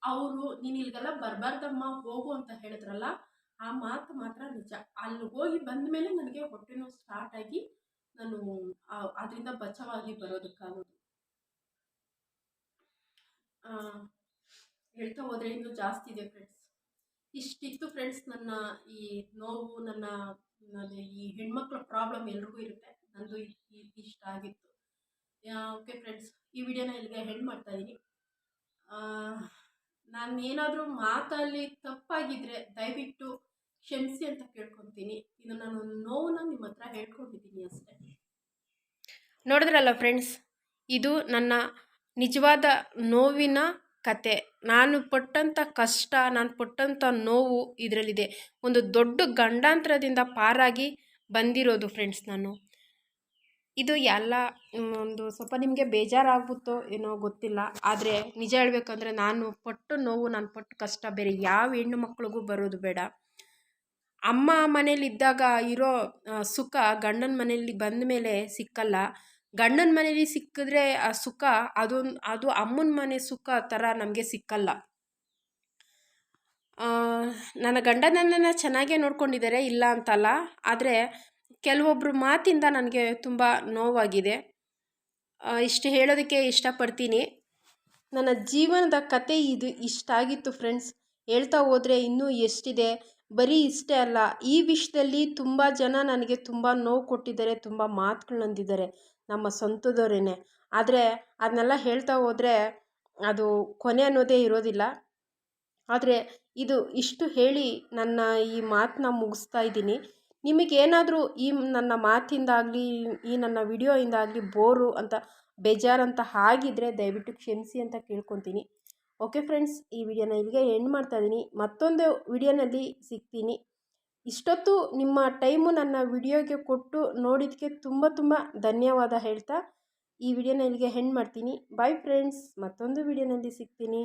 ಅವರು, ನೀನು ಇಲ್ಲಿಗೆಲ್ಲ ಬರಬಾರ್ದಮ್ಮ, ಹೋಗು ಅಂತ ಹೇಳಿದ್ರಲ್ಲ, ಆ ಮಾತು ಮಾತ್ರ ನಿಜ. ಅಲ್ಲಿ ಹೋಗಿ ಬಂದ ಮೇಲೆ ನನಗೆ ಹೊಟ್ಟೆ ನೋವು ಸ್ಟಾರ್ಟ್ ಆಗಿ ನಾನು ಅದರಿಂದ ಬಚಾವಾಗಿ ಬರೋದಕ್ಕಾಗೋದು. ಹೇಳ್ತಾ ಹೋದರೆ ಇನ್ನೂ ಜಾಸ್ತಿ ಇದೆ ಫ್ರೆಂಡ್ಸ್ ಇಷ್ಟಿತ್ತು ಫ್ರೆಂಡ್ಸ್ ನನ್ನ ಈ ನೋವು, ನನ್ನ ಈ ಹೆಣ್ಮಕ್ಳ ಪ್ರಾಬ್ಲಮ್ ಎಲ್ರಿಗೂ ಇರುತ್ತೆ. ನಂದು ಇಷ್ಟ ಆಗಿತ್ತು. ಓಕೆ ಫ್ರೆಂಡ್ಸ್ ಈ ವಿಡಿಯೋನ ಇಲ್ಲಿಗೆ ಹೆಣ್ಣು ಮಾಡ್ತಾ ಇದ್ದೀನಿ ನಾನು ಏನಾದರೂ ಮಾತಲ್ಲಿ ತಪ್ಪಾಗಿದ್ರೆ ದಯವಿಟ್ಟು ಕ್ಷಮಿಸಿ ಅಂತ ಕೇಳ್ಕೊತೀನಿ. ಇದು ನಾನು ನೋವನ್ನ ನಿಮ್ಮ ಹತ್ರ ಹೇಳ್ಕೊಂಡಿದ್ದೀನಿ ಅಷ್ಟೇ. ನೋಡಿದ್ರಲ್ಲ ಫ್ರೆಂಡ್ಸ್ ಇದು ನನ್ನ ನಿಜವಾದ ನೋವಿನ ಕತೆ. ನಾನು ಪಟ್ಟಂಥ ಕಷ್ಟ, ನಾನು ಪಟ್ಟಂಥ ನೋವು ಇದರಲ್ಲಿದೆ. ಒಂದು ದೊಡ್ಡ ಗಂಡಾಂತರದಿಂದ ಪಾರಾಗಿ ಬಂದಿರೋದು ಫ್ರೆಂಡ್ಸ್ ನಾನು. ಇದು ಎಲ್ಲ ಒಂದು ಸ್ವಲ್ಪ ನಿಮಗೆ ಬೇಜಾರಾಗುತ್ತೋ ಏನೋ ಗೊತ್ತಿಲ್ಲ. ಆದರೆ ನಿಜ ಹೇಳಬೇಕಂದ್ರೆ ನಾನು ಪಟ್ಟು ನೋವು, ನಾನು ಪಟ್ಟು ಕಷ್ಟ, ಬೇರೆ ಯಾವ ಹೆಣ್ಣು ಮಕ್ಕಳಿಗೂ ಬರೋದು ಬೇಡ. ಅಮ್ಮ ಮನೇಲಿದ್ದಾಗ ಇರೋ ಸುಖ ಗಂಡನ ಮನೇಲಿ ಬಂದ ಮೇಲೆ ಸಿಕ್ಕಲ್ಲ. ಗಂಡನ ಮನೇಲಿ ಸಿಕ್ಕಿದ್ರೆ ಆ ಸುಖ ಅದೊಂದು, ಅದು ಅಮ್ಮನ ಮನೆ ಸುಖ ಥರ ನಮಗೆ ಸಿಕ್ಕಲ್ಲ. ನನ್ನ ಗಂಡ ನನ್ನನ್ನು ಚೆನ್ನಾಗೇ ನೋಡ್ಕೊಂಡಿದ್ದಾರೆ ಇಲ್ಲ ಅಂತಲ್ಲ. ಆದರೆ ಕೆಲವೊಬ್ಬರು ಮಾತಿಂದ ನನಗೆ ತುಂಬ ನೋವಾಗಿದೆ. ಇಷ್ಟು ಹೇಳೋದಕ್ಕೆ ಇಷ್ಟಪಡ್ತೀನಿ. ನನ್ನ ಜೀವನದ ಕತೆ ಇದು ಇಷ್ಟಾಗಿತ್ತು ಫ್ರೆಂಡ್ಸ್ ಹೇಳ್ತಾ ಹೋದರೆ ಇನ್ನೂ ಎಷ್ಟಿದೆ? ಬರೀ ಇಷ್ಟೇ ಅಲ್ಲ, ಈ ವಿಷಯದಲ್ಲಿ ತುಂಬ ಜನ ನನಗೆ ತುಂಬ ನೋವು ಕೊಟ್ಟಿದ್ದಾರೆ, ತುಂಬ ಮಾತುಗಳಂದಿದ್ದಾರೆ ನಮ್ಮ ಸ್ವಂತದವ್ರೇ ಆದರೆ ಅದನ್ನೆಲ್ಲ ಹೇಳ್ತಾ ಹೋದರೆ ಅದು ಕೊನೆ ಅನ್ನೋದೇ ಇರೋದಿಲ್ಲ. ಆದರೆ ಇದು ಇಷ್ಟು ಹೇಳಿ ನನ್ನ ಈ ಮಾತನ್ನ ಮುಗಿಸ್ತಾ ಇದ್ದೀನಿ. ನಿಮಗೇನಾದರೂ ಈ ನನ್ನ ಮಾತಿಂದಾಗಲಿ ಈ ನನ್ನ ವಿಡಿಯೋಯಿಂದಾಗಲಿ ಬೋರು ಅಂತ ಬೇಜಾರಂತ ಆಗಿದ್ರೆ ದಯವಿಟ್ಟು ಕ್ಷಮಿಸಿ ಅಂತ ಕೇಳ್ಕೊತೀನಿ. ಓಕೆ ಫ್ರೆಂಡ್ಸ್ ಈ ವಿಡಿಯೋನ ಇಲ್ಲಿಗೆ ಎಂಡ್ ಮಾಡ್ತಾ ಇದ್ದೀನಿ. ಮತ್ತೊಂದು ವಿಡಿಯೋನಲ್ಲಿ ಸಿಗ್ತೀನಿ. ಇಷ್ಟೊತ್ತು ನಿಮ್ಮ ಟೈಮು ನನ್ನ ವಿಡಿಯೋಗೆ ಕೊಟ್ಟು ನೋಡಿದ್ದಕ್ಕೆ ತುಂಬ ತುಂಬ ಧನ್ಯವಾದ ಹೇಳ್ತಾ ಈ ವಿಡಿಯೋನ ಇಲ್ಲಿಗೆ ಹೆಂಡ್ ಮಾಡ್ತೀನಿ. ಬಾಯ್ ಫ್ರೆಂಡ್ಸ್ ಮತ್ತೊಂದು ವಿಡಿಯೋನಲ್ಲಿ ಸಿಗ್ತೀನಿ.